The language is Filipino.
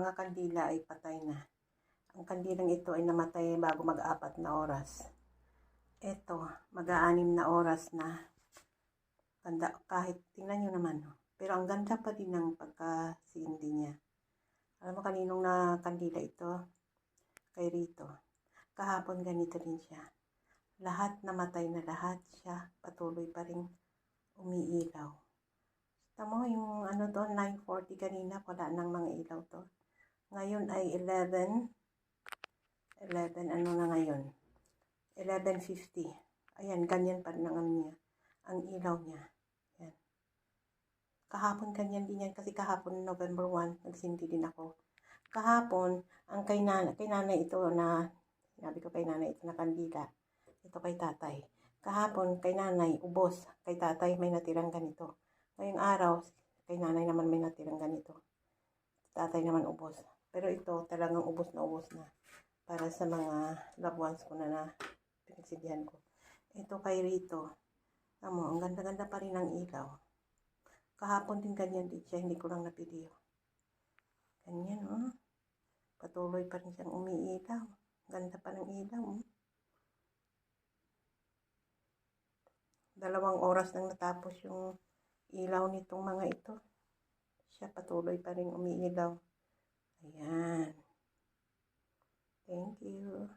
mga kandila ay patay na. Ang kandilang ito ay namatay bago mag-apat na oras. Ito, mag-aanim na oras na. Ganda, kahit, tingnan nyo naman. oh. Pero ang ganda pa din ng pagkasindi niya. Alam mo kaninong na kandila ito? Kay Rito. Kahapon ganito din siya. Lahat namatay na lahat siya. Patuloy pa rin umiilaw. Tamo yung ano to, 9.40 kanina, wala nang mga ilaw to. Ngayon ay 11, 11, ano na ngayon? 11.50. Ayan, ganyan pa ang ano niya. Ang ilaw niya. Ayan. Kahapon ganyan din yan kasi kahapon November 1, nagsindi din ako. Kahapon, ang kay nanay, kay nanay ito na, sinabi ko kay nanay ito na kandila. Ito kay tatay. Kahapon, kay nanay, ubos. Kay tatay, may natirang ganito. Ngayong araw, kay nanay naman may natirang ganito. Tatay naman ubos. Pero ito, talagang ubos na ubos na. Para sa mga loved ones ko na na pinagsidihan ko. Ito kay Rito. Amo, ang ganda-ganda pa rin ng ilaw. Kahapon din ganyan din siya, hindi ko lang napiliyo. Ganyan, oh. Patuloy pa rin siyang umiilaw. Ganda pa ng ilaw, oh. Dalawang oras nang natapos yung ilaw nitong mga ito. Siya patuloy pa rin umiilaw. Ayan. Thank you.